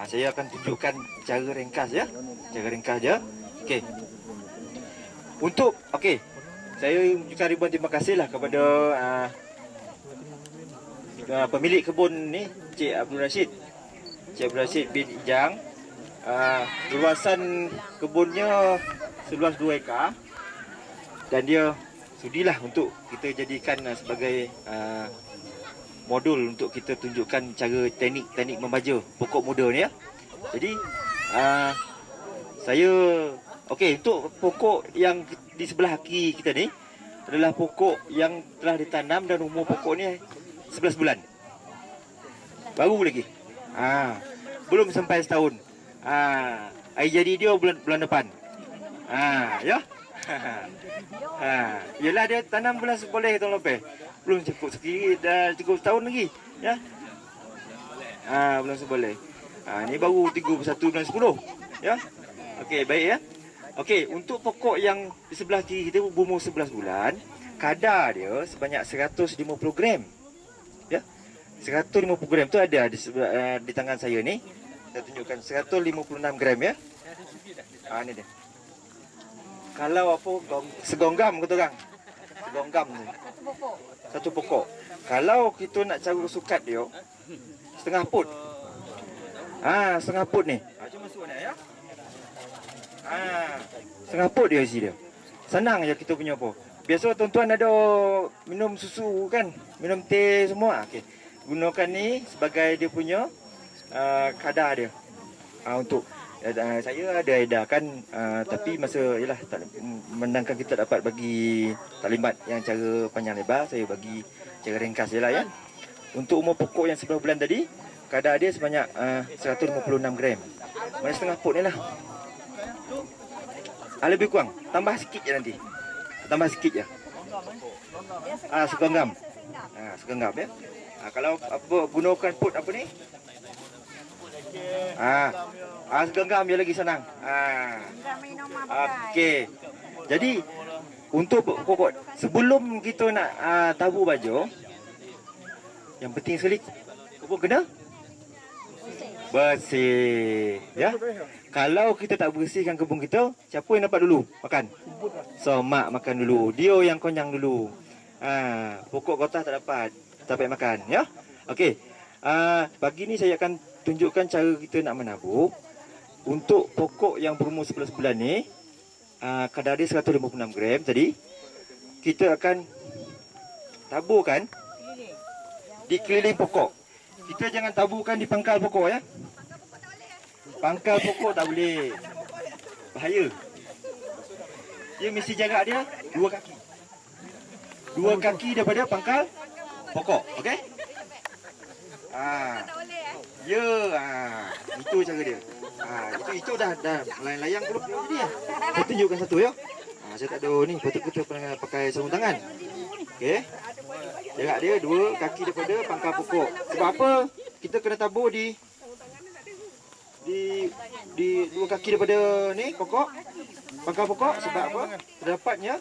Ha, saya akan tunjukkan cara ringkas ya. Cara ringkas dia. Okey. Untuk okey. Saya ucapkan ribuan terima kasihlah kepada uh, uh, pemilik kebun ni Cik Abdul Rashid. Cik Abdul Rashid bin Ijang. Uh, luasan kebunnya seluas 2 ekar dan dia sudilah untuk kita jadikan uh, sebagai uh, modul untuk kita tunjukkan cara teknik-teknik membaja pokok muda ni ya. Jadi uh, saya okey untuk pokok yang di sebelah kiri kita ni adalah pokok yang telah ditanam dan umur pokok ni 11 bulan. Baru lagi. Ah, belum sampai setahun. Ah, air jadi dia bulan bulan depan. Ah, ya. Ha, yelah dia tanam bulan seboleh tahun lepas. Belum cukup sekiri dah cukup setahun lagi, ya. Ah, bulan seboleh. Ah, ni baru 31 bulan 10, ya. Okey, baik ya. Okey, untuk pokok yang di sebelah kiri kita berumur 11 bulan, kadar dia sebanyak 150 gram. Ya. 150 gram tu ada di, sebelah, uh, di tangan saya ni. Saya tunjukkan 156 gram ya. Ah ni dia. Kalau apa gom- segonggam kata orang. Segonggam ni. Satu pokok. Kalau kita nak cara sukat dia setengah put. Ah, setengah put ni. Ah, cuma masuk ni ya. Ah, setengah put dia isi dia. Senang je kita punya apa. Biasa tuan-tuan ada minum susu kan, minum teh semua. Okey. Gunakan ni sebagai dia punya uh, kadar dia. Uh, untuk uh, saya ada edarkan uh, tapi masa yalah tak menangkan kita dapat bagi taklimat yang cara panjang lebar saya bagi cara ringkas je lah ya. Untuk umur pokok yang 11 bulan tadi kadar dia sebanyak uh, 156 gram. Mana setengah pot ni lah. Ah, lebih kurang. Tambah sikit je nanti. Tambah sikit je. Ah, segenggam. Ah, segenggam ya. Ah, kalau apa gunakan pot apa ni? Ah, ah segenggam je lagi senang. Ah. Okey. Jadi untuk pokok sebelum kita nak uh, tabur baju yang penting sekali pokok kena bersih ya. Kalau kita tak bersihkan kebun kita, siapa yang dapat dulu makan? So mak makan dulu. Dia yang konyang dulu. Ah, pokok kota tak dapat, tak dapat makan ya. Okey. Ah, pagi ni saya akan tunjukkan cara kita nak menabur untuk pokok yang berumur 11 bulan ni kadar dia 156 gram. Tadi kita akan taburkan di keliling pokok. Kita jangan taburkan di pangkal pokok ya. Pangkal pokok tak boleh. Bahaya. Dia mesti jarak dia dua kaki. Dua kaki daripada pangkal pokok okey? Ah. Ya ah. Itu cara dia Ah, itu itu dah dah layang-layang belum jadi ya. Saya tunjukkan satu ya. Ah, saya tak ada ni, patut kita pakai sarung tangan. Okey. Jarak dia dua kaki daripada pangkal pokok. Sebab apa? Kita kena tabur di di di dua kaki daripada ni pokok. Pangkal pokok sebab apa? Terdapatnya